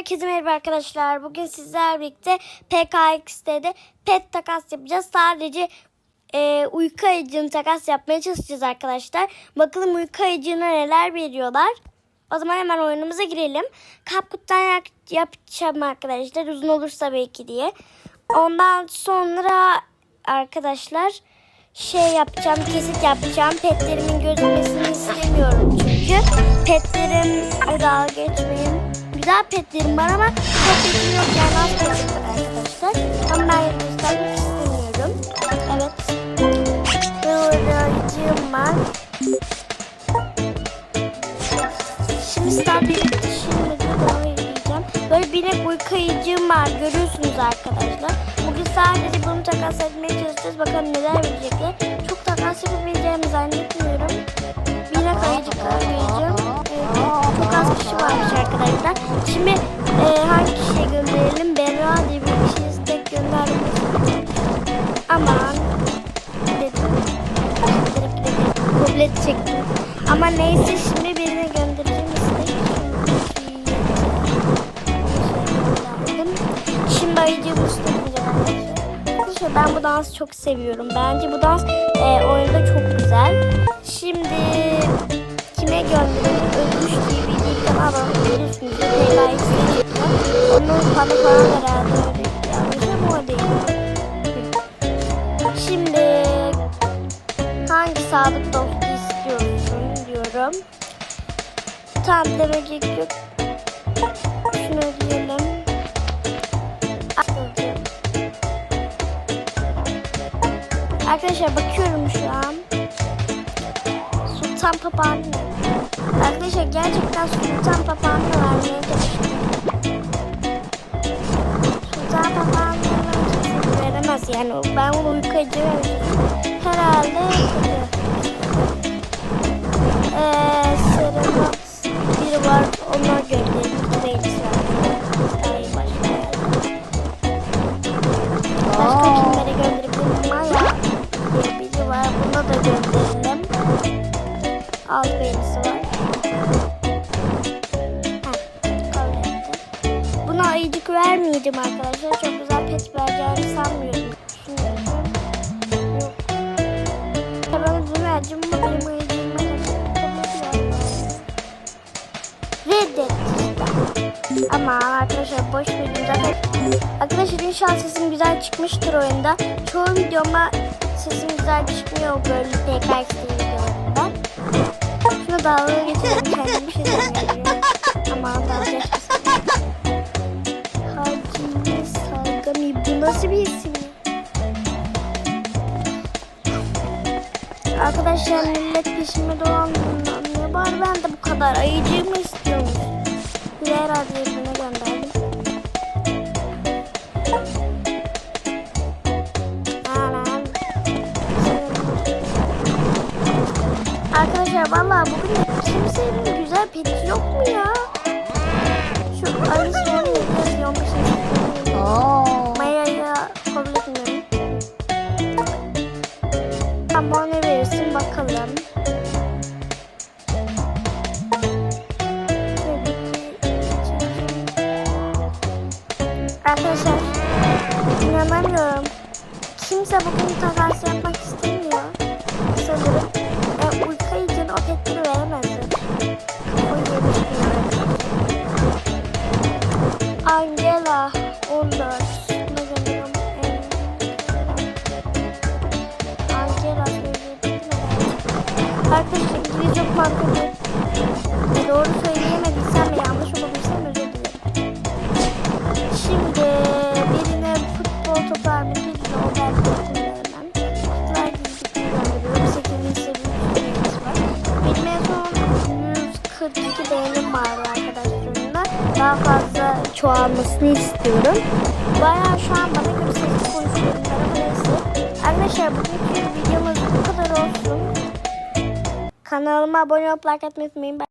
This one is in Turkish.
Herkese merhaba arkadaşlar. Bugün sizlerle birlikte PKX'de pet takas yapacağız. Sadece e, uyku ayıcını takas yapmaya çalışacağız arkadaşlar. Bakalım uyku ayıcına neler veriyorlar. O zaman hemen oyunumuza girelim. Kapkuttan yap- yapacağım arkadaşlar. Uzun olursa belki diye. Ondan sonra arkadaşlar şey yapacağım, kesit yapacağım. Petlerimin gözükmesini istemiyorum çünkü. Petlerim, dalga geçmeyin. Güzel petlerim var ama çok petim yok yani arkadaşlar. Ama ben göstermek istemiyorum. Evet. Böyle ayıcığım var. Şimdi. Böyle binek uyku ayıcığım var. Görüyorsunuz arkadaşlar. Bugün sadece bunu takas etmeye çalışacağız. Bakalım neler verecekler. Arkadaşlar. Şimdi e, hangi kişiye gönderelim? Berra diye bir kişiye istek göndermek Aman. Dedim. Edecektim. Ama neyse şimdi birine göndereceğim istek. Şimdi ayıcığımı istemeyeceğim arkadaşlar. Ben bu dansı çok seviyorum. Bence bu dans e, oyunda çok güzel. Şimdi kime gönderelim? Ölmüş diye biliyorsunuz. PKX Onun fanı falan herhalde. Yanlış o değil. Şimdi hangi sadık dostu istiyorsun diyorum. Tamam demek gerek yok. Şunu ödeyelim. Arkadaşlar bakıyorum şu an. Sultan papağanı. Arkadaşlar gerçekten sultan papağanı vermeye çalışıyorum. Sultan papağanı veremez yani. Ben bunu uyku edeceğim. Herhalde. Eee Serenat Alt beğenisi var. Buna ayıcık vermeyeceğim arkadaşlar. Çok güzel pet vereceğini sanmıyorum. Ben bunu vereceğim ama benim ayıcığıma Reddet. Ama arkadaşlar boş verin zaten. Arkadaşlar inşallah sesim güzel çıkmıştır oyunda. Çoğu videoma sesim güzel çıkmıyor böyle PKX videolarında. Şuna dalga geçelim kendim şey. Ama dalga geçmesin. Bu nasıl bir isim? Arkadaşlar millet peşime dolandığından ne var ben de bu kadar ayıcığımı istiyorum. Adresine gönderdim. Anam. Arkadaşlar vallahi bugün kimsenin güzel peti yok mu ya? Şu ayı sonu yazıyormuş. Maya'ya kabul etmiyorum. Ama ne verirsin bakalım. Arkadaşlar inanamıyorum. Kimse bugün takas yapmak istemiyor. Sanırım o. O yemiş Angela 14. Ne gönderiyorum? Angela. Arkadaşlar İngilizce okumak. Doğru söyleyemediysem ve beğenim vardı arkadaşlarımda. Daha fazla çoğalmasını istiyorum. Bayağı şu an bana göre. Ama neyse. Arkadaşlar bugünkü videomuz bu kadar olsun. Kanalıma abone olup like atmayı unutmayın.